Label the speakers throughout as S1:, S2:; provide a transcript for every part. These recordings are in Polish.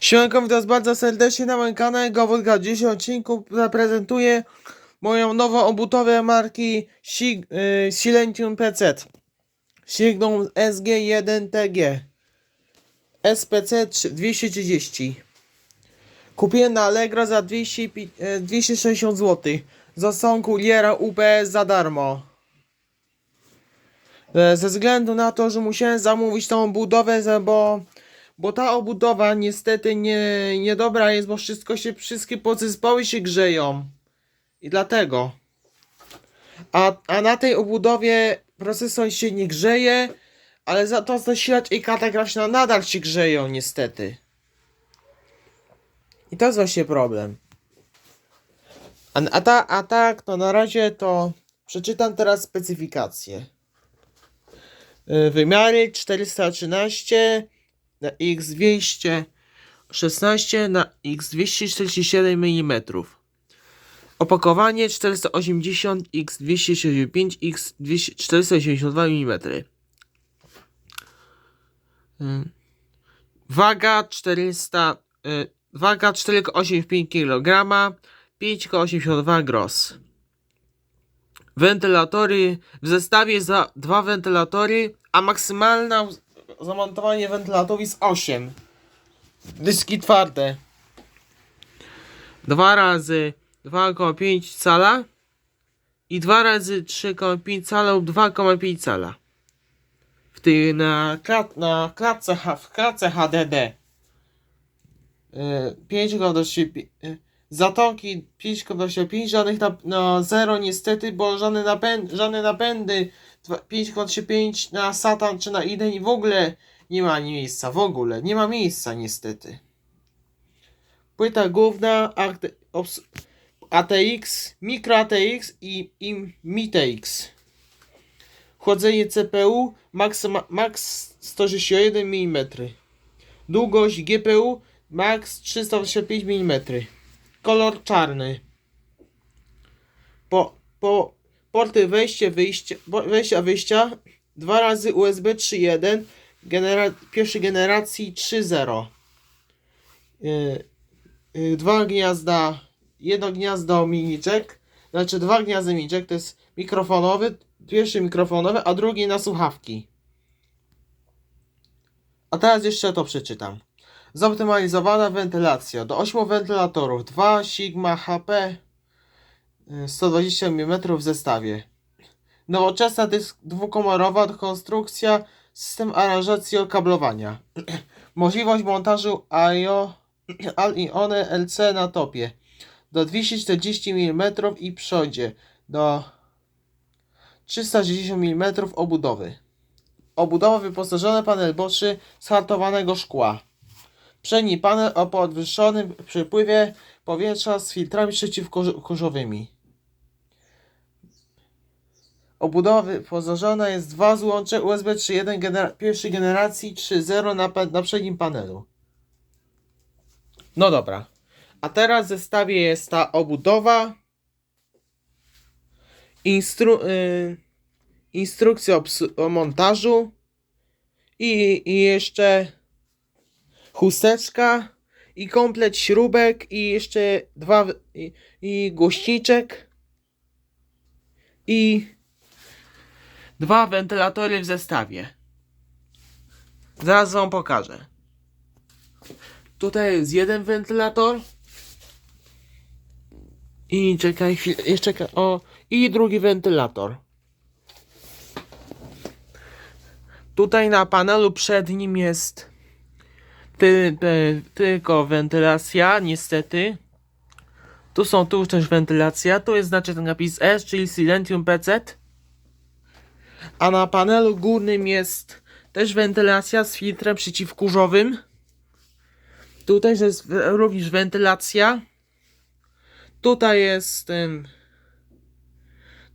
S1: Siemanko, witam bardzo serdecznie na moim kanale Gowodka. W dzisiejszym odcinku zaprezentuję moją nową obudowę marki Sig y, Silentium PC. Signum SG1TG SPC 230 Kupiłem na Allegro za 200, pi- e, 260 zł. Są kuriera UPS za darmo. E, Ze względu na to, że musiałem zamówić tą budowę, bo, bo ta obudowa niestety nie, niedobra jest, bo wszystko się, wszystkie podzespoły się grzeją. I dlatego. A, a na tej obudowie procesor się nie grzeje, ale za to zasilacz i karta graficzna nadal się grzeją niestety. I to jest właśnie problem. A, a, ta, a tak, to na razie to przeczytam teraz specyfikację. Y, Wymiary 413 na x216 na x247 mm. Opakowanie 480 x265 x482 mm. Y, Waga 400 y, Waga 4,85 kg 5,82 gross. Wentylatory w zestawie za dwa wentylatory, a maksymalne zamontowanie wentylatorów jest 8. Dyski twarde. 2 razy 2,5 cala i 2 razy 3,5 cala lub 2,5 cala. W tej na, klat, na klatce, w klatce HDD. 5 do siebie. Zatonki 5,25, żadnych na, na 0 niestety, bo żadne, napęd, żadne napędy 5,25 na Satan czy na Iden i w ogóle nie ma miejsca, w ogóle nie ma miejsca niestety. Płyta główna ATX, Micro ATX i, i MITX. Chłodzenie CPU max, max 161 mm. Długość GPU max 325 mm. Kolor czarny. Po, po porty wejście, wyjście, wejścia, wyjścia. Dwa razy USB 3.1 genera pierwszej generacji 3.0. Yy, yy, dwa gniazda, jedno gniazdo mini jack, znaczy dwa gniazda mini jack to jest mikrofonowy, pierwszy mikrofonowy, a drugi na słuchawki. A teraz jeszcze to przeczytam. Zoptymalizowana wentylacja do 8 wentylatorów 2 Sigma HP 120 mm w zestawie. Nowoczesna dwukomorowa konstrukcja, system aranżacji okablowania. Możliwość montażu AIO Al-Ione LC na topie do 240 mm i przodzie do 360 mm obudowy. Obudowa wyposażona panel boczny z hartowanego szkła. Przedni panel o podwyższonym przepływie powietrza z filtrami przeciwkurzowymi. Obudowa wyposażona jest dwa złącze USB 3.1 genera- pierwszej generacji 3.0 na, na przednim panelu. No dobra. A teraz w zestawie jest ta obudowa. Instru- y- instrukcja o, montażu. I, I jeszcze chusteczka i komplet śrubek i jeszcze dwa i, i głośniczek i dwa wentylatory w zestawie. Zaraz wam pokażę. Tutaj jest jeden wentylator i czekaj chwilę, jeszcze o i drugi wentylator. Tutaj na panelu przednim jest ty, ty, tylko wentylacja, niestety. Tu są tu też wentylacja. Tu jest znaczy ten napis S, czyli Silentium PC. A na panelu górnym jest też wentylacja z filtrem przeciwkurzowym. Tu też jest również wentylacja. Tutaj jest.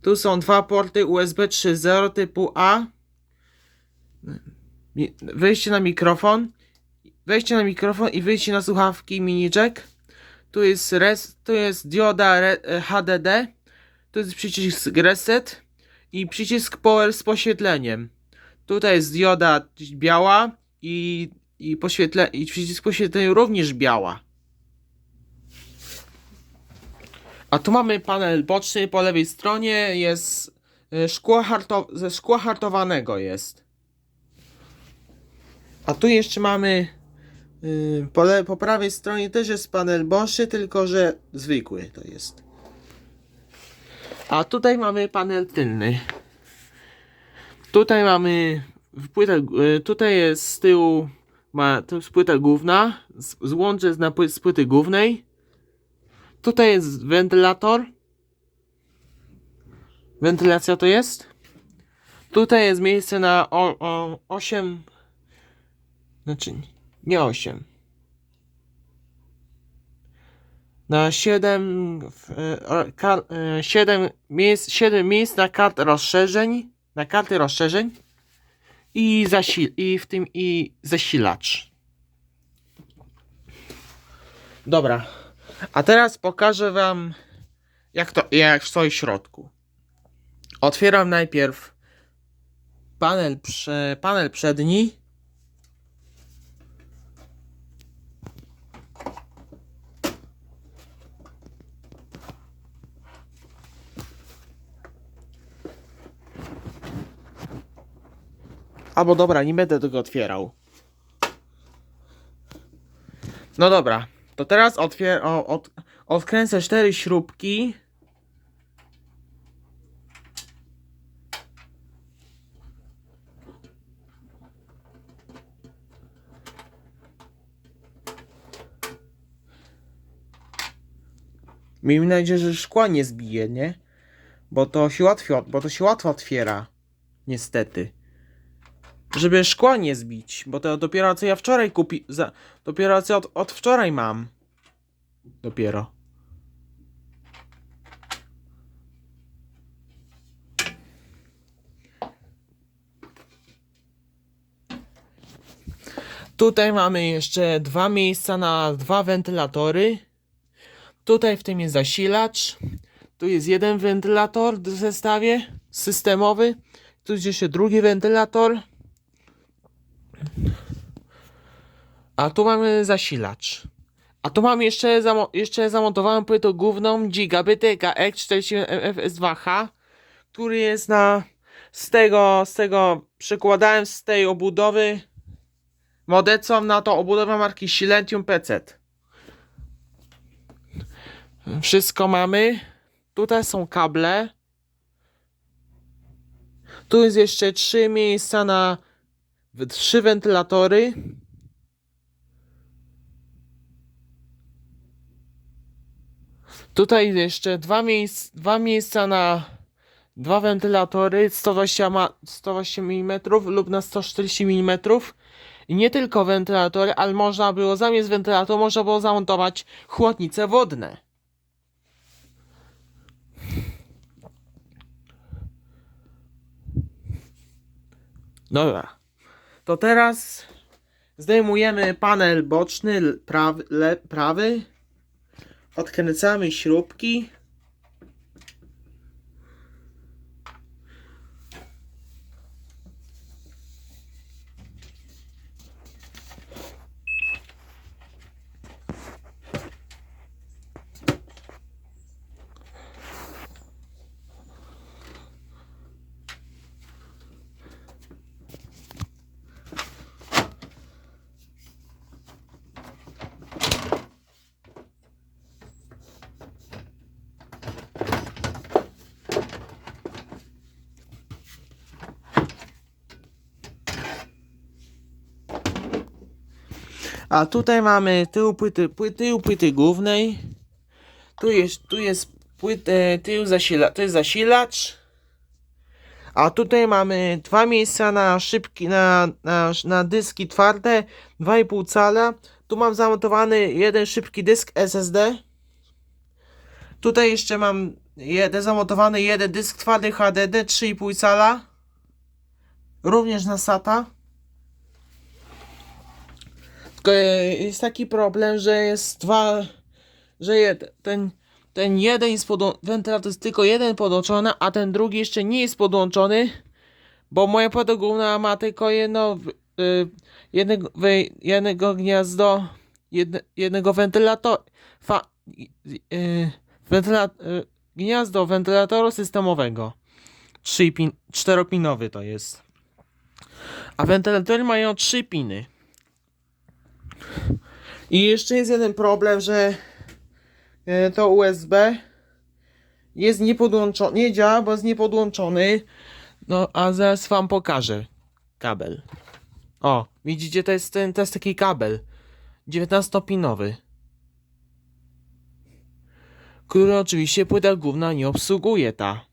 S1: Tu są dwa porty USB 3.0 typu A. Wejście na mikrofon wejście na mikrofon i wyjście na słuchawki mini jack. Tu jest res, tu jest dioda e, HDD. Tu jest przycisk reset i przycisk power z poświetleniem. Tutaj jest dioda biała i i, poświetle, i przycisk poświetlenia również biała. A tu mamy panel boczny, po lewej stronie jest y, szkło harto, ze szkła hartowanego jest. A tu jeszcze mamy y, po, po prawej stronie też jest panel boczny, tylko że zwykły to jest. A tutaj mamy panel tylny. Tutaj mamy płytę, y, tutaj jest z tyłu ma, to jest płyta główna, z- złącze na pły, z płyty głównej. Tutaj jest wentylator. Wentylacja to jest. Tutaj jest miejsce na o, 8. Znaczy, nie 8. Na 7, w, e, kar, e, 7 miejsc, 7 miejsc na kartę rozszerzeń, na karty rozszerzeń i, zasil, i w tym i zasilacz. Dobra. A teraz pokażę wam jak to jak w środku. Otwieram najpierw panel, prze, panel przedni. Albo dobra, nie będę tego otwierał. No dobra, to teraz otwier o, od, odkręcę cztery śrubki. Miejmy nadzieję, że szkła nie zbije, nie? Bo to się łatwo, bo to się łatwo otwiera. Niestety żeby szkła nie zbić, bo to dopiero co ja wczoraj kupi, za, dopiero co od, od wczoraj mam. Dopiero. Tutaj mamy jeszcze dwa miejsca na dwa wentylatory. Tutaj w tym jest zasilacz. Tu jest jeden wentylator w zestawie systemowy. Tu jest jeszcze drugi wentylator. A tu mamy zasilacz. A tu mam jeszcze, zamo jeszcze zamontowałem płytę główną Gigabity KX47FS2H, który jest na z tego, z tego przykładałem z tej obudowy modecą na to obudowę marki Silentium PC. Wszystko mamy. Tutaj są kable. Tu jest jeszcze trzy miejsca na trzy wentylatory. Tutaj jeszcze dwa, miejsc, dwa miejsca na dwa wentylatory 120, ma, 120 mm lub na 140 mm. I nie tylko wentylatory, ale można było zamiast wentylatora można było zamontować chłodnice wodne. Dobra. To teraz zdejmujemy panel boczny prawy, le, prawy. Odkręcamy śrubki. A tutaj mamy tył płyty, pły, tył płyty głównej. Tu jest, tu jest płyt, e, tył zasila, to jest zasilacz. A tutaj mamy dwa miejsca na szybki, na, na, na dyski twarde, 2,5 cala. Tu mam zamontowany jeden szybki dysk SSD. Tutaj jeszcze mam jeden zamontowany jeden dysk twardy HDD 3,5 cala. Również na SATA. E, jest taki problem, że jest dwa, że ten, ten jeden jest podłą- wentylator jest tylko jeden podłączony, a ten drugi jeszcze nie jest podłączony, bo moja płyta główna ma tylko jedno, w- y, jednego, jednego gniazdo, jedne, jednego wentylatora, fa, y, wentyla, y, gniazdo wentylatoru systemowego. Trzy pin, czteropinowy to jest. A wentylatory mają trzy piny. I jeszcze jest jeden problem, że y, to USB jest niepodłączony, nie działa, bo jest niepodłączony. No, a zaraz wam pokażę kabel. O, widzicie, to jest ten, to jest taki kabel 19-pinowy, który oczywiście płyta główna nie obsługuje ta,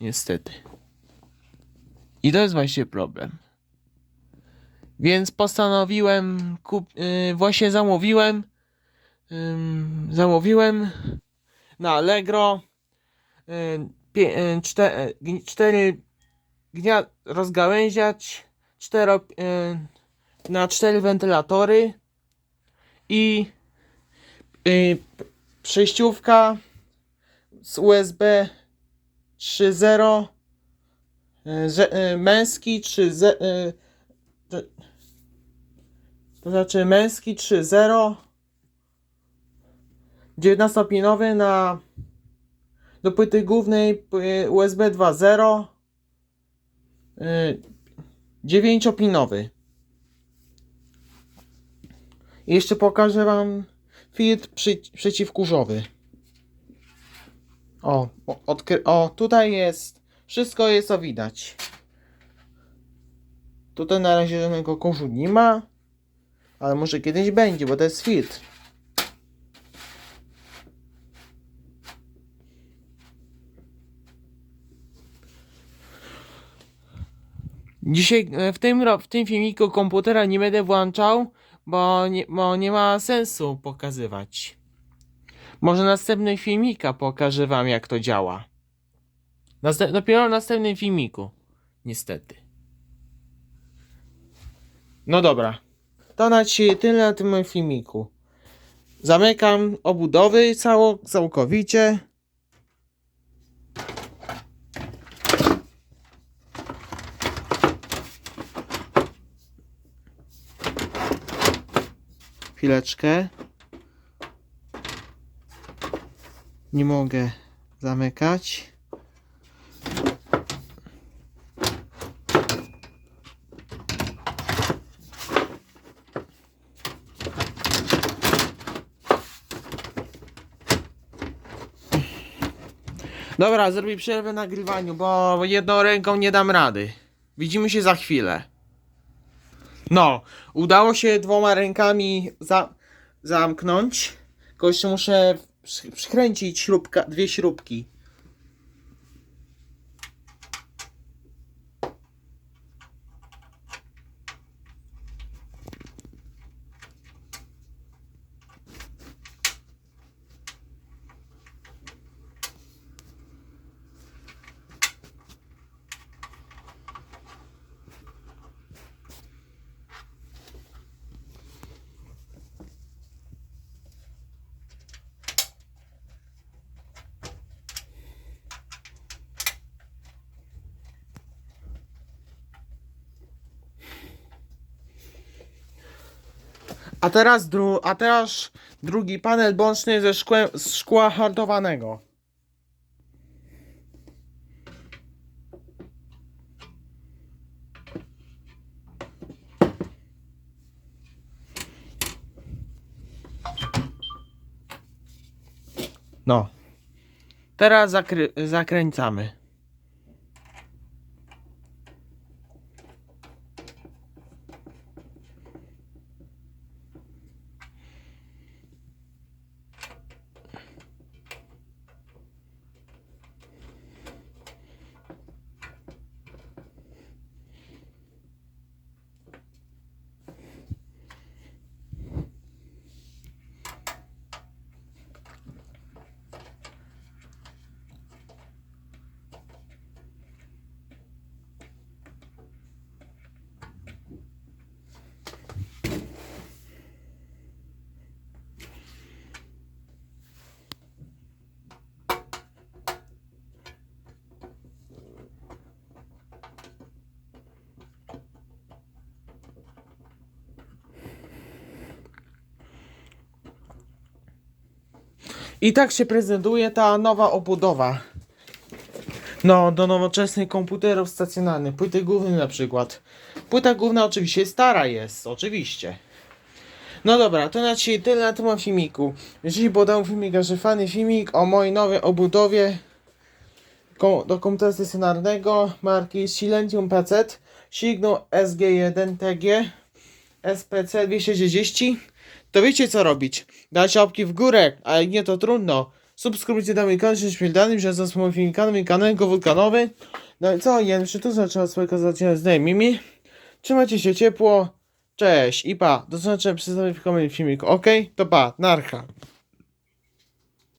S1: niestety. I to jest właśnie problem. Więc postanowiłem kup... Yy, właśnie zamówiłem ym, zamówiłem na Allegro yy, yy, czte, yy, cztery gnia, rozgałęziać cztero, yy, na cztery wentylatory i yy, przejściówka z USB 3.0 yy, yy, męski 3.0 yy, to, znaczy męski 3.0 19-pinowy na do płyty głównej USB 2.0 y, 9-pinowy. I jeszcze pokażę wam filtr przy, przeciwkurzowy. O, o, o, tutaj jest. Wszystko jest to widać. Tutaj na razie żadnego kurzu nie ma. Ale może kiedyś będzie, bo to jest filtr. Dzisiaj e, w tym, w tym filmiku komputera nie będę włączał, bo nie, bo nie ma sensu pokazywać. Może następny filmika pokażę wam jak to działa. Następ, dopiero w następnym filmiku. Niestety. No dobra. To na dzisiaj tyle na tym moim filmiku. Zamykam obudowy cało, całkowicie. Chwileczkę. Nie mogę zamykać. Dobra, zrobię przerwę nagrywaniu, bo jedną ręką nie dam rady. Widzimy się za chwilę. No, udało się dwoma rękami za, zamknąć. Tylko jeszcze muszę przy, przykręcić śrubka, dwie śrubki. A teraz, dru, a teraz drugi panel boczny ze szkłem, z szkła hartowanego. No. Teraz zakręcamy. I tak się prezentuje ta nowa obudowa. No, do nowoczesnych komputerów stacjonarnych, płyty głównej na przykład. Płyta główna oczywiście stara jest, oczywiście. No dobra, to na dzisiaj tyle na temat filmiku. Jeżeli podał filmik, że fajny filmik o mojej nowej obudowie do komputera stacjonarnego marki Silentium PC Signum SG1TG SPC 230 to wiecie co robić. Dajcie łapki w górę, a jak nie to trudno. Subskrybujcie do mnie kanał, żeby danym, że za moim filmikami kanał wulkanowy. No i co, ja jeszcze tu zaczęła swojego zaczynać z Mimi. Trzymajcie się ciepło. Cześć i pa. Do zobaczenia przy następnym filmiku, ok? To pa, narcha.